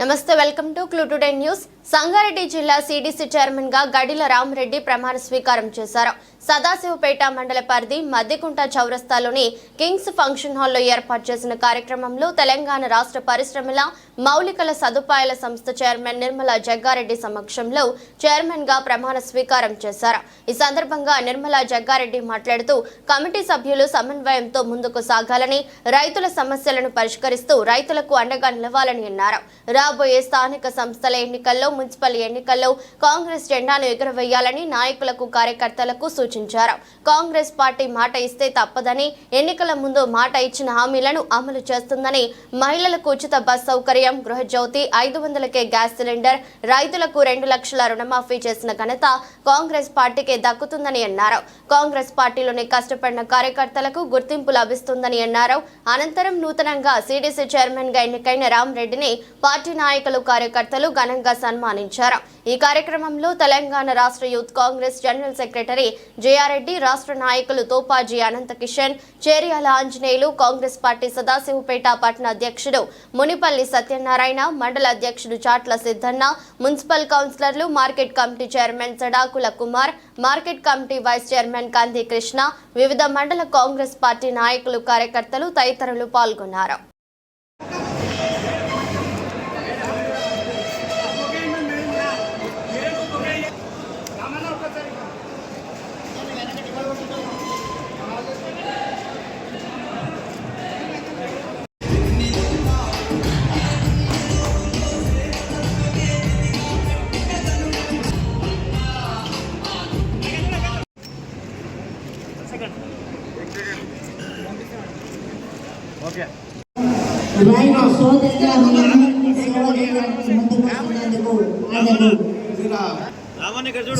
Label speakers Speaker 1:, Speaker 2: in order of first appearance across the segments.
Speaker 1: నమస్తే welcome to clue today news. Sangareddy జిల్లా CDC చైర్మన్గా గడిల రామరెడ్డి ప్రమాణ స్వీకారం చేశారు. సదాశివపేట మండల పరిధి మద్దికుంట చౌరస్తాలోని కింగ్స్ ఫంక్షన్ హాల్లో ఏర్పాటు చేసిన కార్యక్రమంలో తెలంగాణ రాష్ట్ర పరిశ్రమల మౌలికల సదుపాయాల సంస్థ చైర్మన్ నిర్మలా జగ్గారెడ్డి సమక్షంలో చైర్మన్గా ప్రమాణ స్వీకారం చేశారు. ఈ సందర్భంగా నిర్మలా జగ్గారెడ్డి మాట్లాడుతూ కమిటీ సభ్యులు సమన్వయంతో ముందుకు సాగాలని రైతుల సమస్యలను పరిష్కరిస్తూ రైతులకు అండగా నిలవాలని అన్నారు. రాబోయే స్థానిక సంస్థల ఎన్నికల్లో మున్సిపల్ ఎన్నికల్లో కాంగ్రెస్ జెండాను ఎగురవేయాలని నాయకులకు కార్యకర్తలకు సూచించారు కాంగ్రెస్ పార్టీ మాట ఇస్తే తప్పదని ఎన్నికల ముందు మాట ఇచ్చిన హామీలను అమలు చేస్తుందని మహిళలకు ఉచిత బస్ సౌకర్యం గృహజ్యోతి ఐదు వందలకే గ్యాస్ సిలిండర్ రైతులకు రెండు లక్షల రుణమాఫీ చేసిన ఘనత కాంగ్రెస్ పార్టీకే దక్కుతుందని అన్నారు. కాంగ్రెస్ పార్టీలోని కష్టపడిన కార్యకర్తలకు గుర్తింపు లభిస్తుందని అన్నారు. అనంతరం నూతనంగా సిడిసి చైర్మన్గా ఎన్నికైన రామ్ రెడ్డిని పార్టీ నాయకులు కార్యకర్తలు ఘనంగా సన్మానించారు. ఈ కార్యక్రమంలో తెలంగాణ రాష్ట్ర youth congress general secretary Jayareddy రాష్ట్ర నాయకులు తోపాజీ అనంత కిషన్ చేర్యాల ఆంజనేయులు కాంగ్రెస్ పార్టీ సదాశివపేట పట్టణ అధ్యక్షుడు మునిపల్లి సత్యనారాయణ మండల అధ్యక్షుడు చాట్ల సిద్ధన్న మున్సిపల్ కౌన్సిలర్లు market committee chairman Sadakula Kumar market committee vice chairman Kandi Krishna వివిధ మండల కాంగ్రెస్ పార్టీ నాయకులు కార్యకర్తలు తదితరులు పాల్గొన్నారు.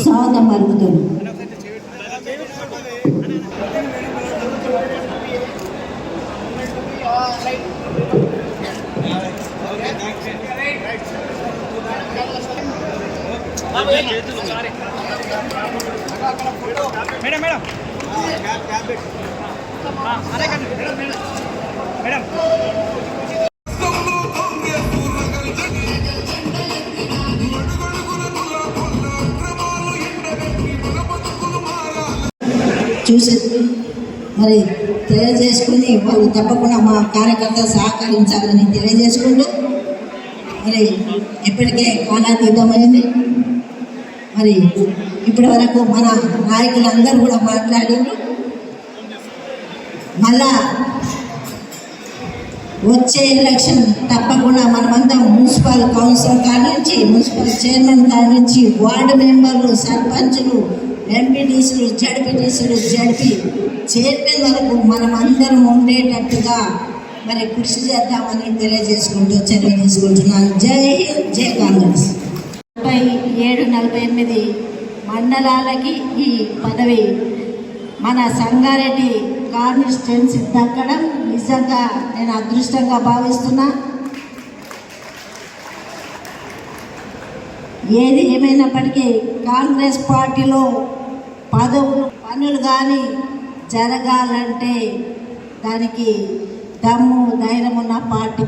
Speaker 2: స్వాగతం పలుకుతున్నాను
Speaker 3: మేడం మేడం అదే కదా మేడం మేడం
Speaker 2: చూసి మరి తెలియజేసుకుని వాళ్ళు తప్పకుండా మా కార్యకర్త సహకరించాలని తెలియజేసుకుంటూ మరి ఇప్పటికే కాలాతీతమైంది మరి ఇప్పటి వరకు మన నాయకులందరూ కూడా మాట్లాడిండ్రు. మళ్ళా వచ్చే ఎలక్షన్ తప్పకుండా మనమంతా మున్సిపల్ కౌన్సిల్ కాడ నుంచి మున్సిపల్ చైర్మన్ కాడ నుంచి వార్డు మెంబర్లు సర్పంచులు ఎంపీటీసీలు జడ్పీటీసీలు జడ్పీ చేరిన వరకు మనం అందరం ఉండేటట్టుగా మరి కృషి చేద్దామని తెలియజేసుకుంటూ తెలియజేసుకుంటున్నాను జై హింద్ జై కాంగ్రెస్. ముప్పై ఏడు నలభై ఎనిమిది మండలాలకి ఈ పదవి మన సంగారెడ్డి కాన్స్టిట్యున్సీ దక్కడం నిజంగా నేను అదృష్టంగా భావిస్తున్నా. ఏది ఏమైనప్పటికీ కాంగ్రెస్ పార్టీలో పదవులు పనులు కానీ జరగాలంటే దానికి దమ్ము ధైర్యం ఉన్న పార్టీ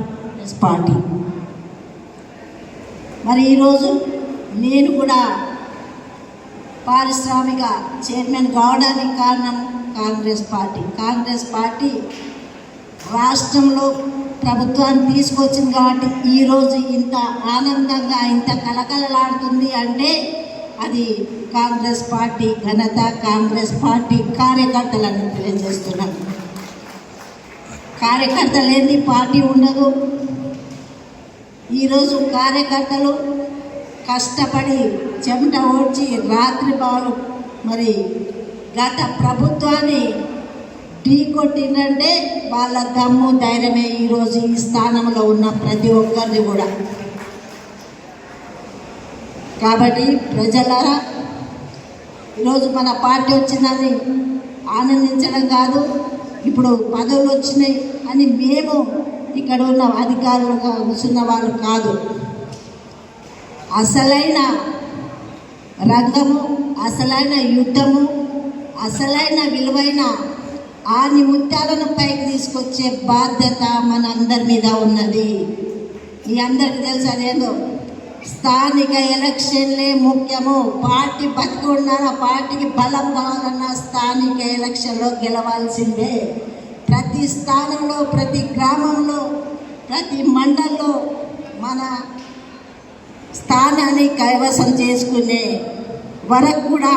Speaker 2: పార్టీ. మరి ఈరోజు నేను కూడా పారిశ్రామిక చైర్మన్ కావడానికి కారణం కాంగ్రెస్ పార్టీ. కాంగ్రెస్ పార్టీ రాష్ట్రంలో ప్రభుత్వాన్ని తీసుకొచ్చింది కాబట్టి ఈరోజు ఇంత ఆనందంగా ఇంత కలకలలాడుతుంది అంటే అది కాంగ్రెస్ పార్టీ ఘనత కాంగ్రెస్ పార్టీ కార్యకర్తలను తెలియజేస్తున్నాను కార్యకర్త లేని పార్టీ ఉండదు. ఈరోజు కార్యకర్తలు కష్టపడి చెమట ఓడ్చి రాత్రి బాలు మరి గత ప్రభుత్వాన్ని ఢీ కొట్టిందంటే వాళ్ళ దమ్ము ధైర్యమే ఈరోజు ఈ స్థానంలో ఉన్న ప్రతి ఒక్కరిని కూడా. కాబట్టి ప్రజల ఈరోజు మన పార్టీ వచ్చిందని ఆనందించడం కాదు ఇప్పుడు పదవులు వచ్చినాయి అని మేము ఇక్కడ ఉన్న అధికారులుగా కూర్చున్న వాళ్ళు కాదు. అసలైన రంగము అసలైన యుద్ధము అసలైన విలువైన ఆ నిముత్యాలను పైకి తీసుకొచ్చే బాధ్యత మన అందరి మీద ఉన్నది. మీ అందరికి తెలుసు అదేందో? స్థానిక ఎలక్షన్లే ముఖ్యము. పార్టీ బతికుండాల పార్టీకి బలం కావాలన్నా స్థానిక ఎలక్షన్లో గెలవాల్సిందే. ప్రతి స్థానంలో ప్రతి గ్రామంలో ప్రతి మండల్లో మన స్థానాన్ని కైవసం చేసుకునే వరకు కూడా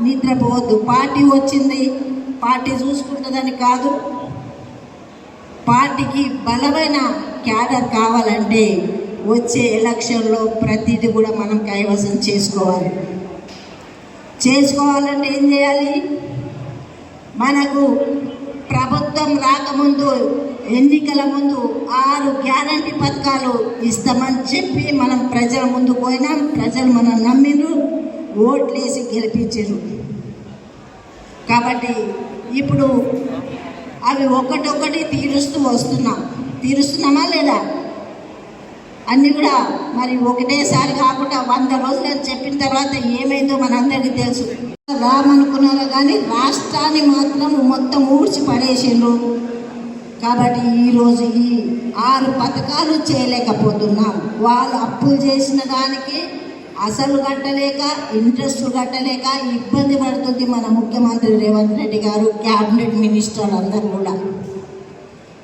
Speaker 2: నిద్రపోవద్దు. పార్టీ వచ్చింది పార్టీ చూసుకుంటుందని కాదు. పార్టీకి బలమైన క్యాడర్ కావాలంటే వచ్చే ఎలక్షన్లో ప్రతిదీ కూడా మనం కైవసం చేసుకోవాలి. చేసుకోవాలంటే ఏం చేయాలి? మనకు ప్రభుత్వం రాకముందు ఎన్నికల ముందు ఆరు గ్యారంటీ పథకాలు ఇస్తామని చెప్పి మనం ప్రజల ముందు పోయినాం. ప్రజలు మనం నమ్మిరు ఓట్లేసి గెలిపించారు కాబట్టి ఇప్పుడు అవి ఒకటొకటి తీరుస్తూ వస్తున్నాం. తీరుస్తున్నామా లేదా? అన్నీ కూడా మరి ఒకటేసారి కాకుండా వంద రోజులు అని చెప్పిన తర్వాత ఏమైందో మనందరికీ తెలుసు. రామనుకున్నారు కానీ రాష్ట్రాన్ని మాత్రం మొత్తం ఊడ్చి పడేసిండ్రు. కాబట్టి ఈరోజు ఈ ఆరు పథకాలు చేయలేకపోతున్నాం. వాళ్ళు అప్పులు చేసిన దానికి అసలు కట్టలేక ఇంట్రెస్ట్ కట్టలేక ఇబ్బంది పడుతుంది మన ముఖ్యమంత్రి రేవంత్ రెడ్డి గారు క్యాబినెట్ మినిస్టర్ అందరూ కూడా.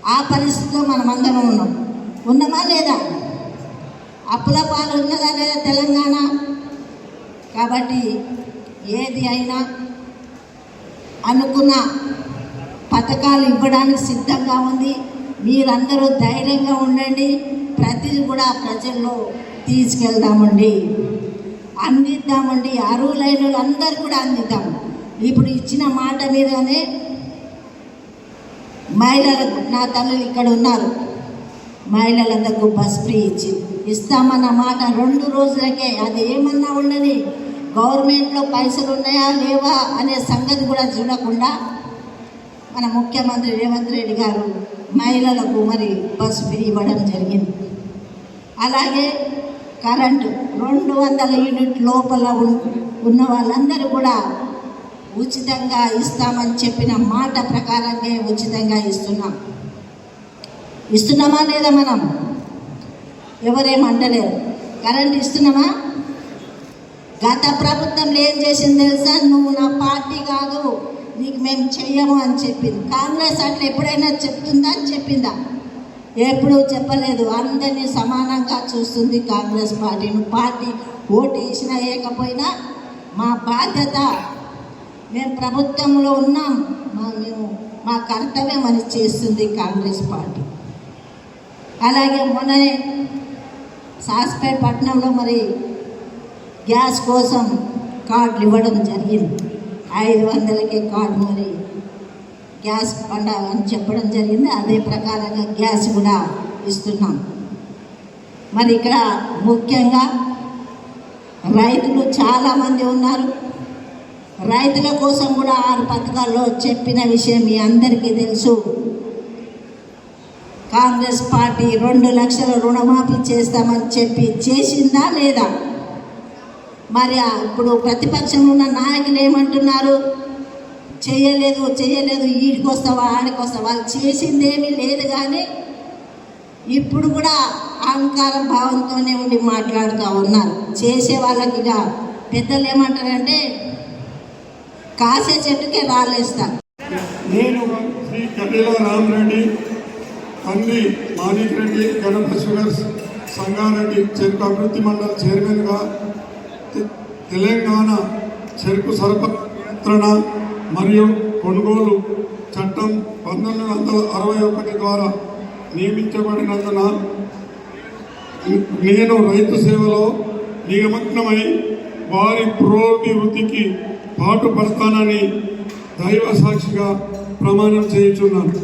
Speaker 2: ఆ పరిస్థితిలో మనమందరం ఉన్నాం. ఉన్నామా లేదా? అప్పుల పాలు ఉన్నదా లేదా తెలంగాణ. కాబట్టి ఏది అయినా అనుకున్న పథకాలు ఇవ్వడానికి సిద్ధంగా ఉంది. మీరందరూ ధైర్యంగా ఉండండి. ప్రతిది కూడా ప్రజల్లో తీసుకెళ్దామండి. అందిద్దామండి. అరువులైన వాళ్ళందరూ కూడా అందిద్దాం. ఇప్పుడు ఇచ్చిన మాట మీదనే మహిళలకు నా తల్లులు ఇక్కడ ఉన్నారు. మహిళలందరికీ బస్ ఫ్రీ ఇచ్చింది. ఇస్తామన్న మాట రెండు రోజులకే అది ఏమన్నా ఉండని గవర్నమెంట్లో పైసలు ఉన్నాయా లేవా అనే సంగతి కూడా చూడకుండా మన ముఖ్యమంత్రి రేవంత్ రెడ్డి గారు మహిళలకు మరి బస్సు ఫ్రీ ఇవ్వడం జరిగింది. అలాగే కరెంటు రెండు వందల యూనిట్ లోపల ఉన్- ఉన్న వాళ్ళందరూ కూడా ఉచితంగా ఇస్తామని చెప్పిన మాట ప్రకారంగా ఉచితంగా ఇస్తున్నాం. ఇస్తున్నామా లేదా మనం? ఎవరేమంటలేరు కరెంట్ ఇస్తున్నామా గత ప్రభుత్వం ఏం చేసింది తెలుసా? నువ్వు నా పార్టీ కాదు నీకు మేము చెయ్యము అని చెప్పింది. కాంగ్రెస్ అట్లా ఎప్పుడైనా చెప్తుందా అని చెప్పిందా? ఎప్పుడూ చెప్పలేదు. అందరినీ సమానంగా చూస్తుంది కాంగ్రెస్ పార్టీ. నువ్వు పార్టీ ఓటు వేసినా వేయకపోయినా మా బాధ్యత మేము ప్రభుత్వంలో ఉన్నాం మా మేము మా కర్తవ్యం అని చేస్తుంది కాంగ్రెస్ పార్టీ. అలాగే మొన్ననే సాస్పేట్ పట్టణంలో మరి గ్యాస్ కోసం కార్డులు ఇవ్వడం జరిగింది. ఐదు వందలకే కార్డు మరి గ్యాస్ పండాలని అని చెప్పడం జరిగింది. అదే ప్రకారంగా గ్యాస్ కూడా ఇస్తున్నాం. మరి ఇక్కడ ముఖ్యంగా రైతులు చాలామంది ఉన్నారు. రైతుల కోసం కూడా ఆరు పథకాల్లో చెప్పిన విషయం మీ అందరికీ తెలుసు. కాంగ్రెస్ పార్టీ రెండు లక్షల రుణమాఫీ చేస్తామని చెప్పి చేసిందా లేదా? మరి ఇప్పుడు ప్రతిపక్షంలో ఉన్న నాయకులు ఏమంటున్నారు? చేయలేదు చేయలేదు వీడికి వస్తావా ఆడికి వస్తావా? వాళ్ళు చేసిందేమీ లేదు కానీ ఇప్పుడు కూడా అహంకార భావంతోనే ఉండి మాట్లాడుతూ ఉన్నారు. చేసే వాళ్ళకి ఇక పెద్దలు ఏమంటారంటే కాసే చెట్టుకే రాలేస్తారు
Speaker 4: నేను శ్రీ కపిల రామరెడ్డి అన్ని మాణిక్ రెడ్డి గణప షుగర్స్ సంగారెడ్డి చెరుకు అభివృద్ధి మండలి చైర్మన్గా తెలంగాణ చెరుకు సరఫరా నియంత్రణ మరియు కొనుగోలు చట్టం పంతొమ్మిది వందల అరవై ఒకటి ద్వారా నియమించబడినందున నేను రైతు సేవలో నిమగ్నమై వారి పురోభివృద్ధికి పాటుపడతానని దైవ సాక్షిగా ప్రమాణం చేయుచున్నాను.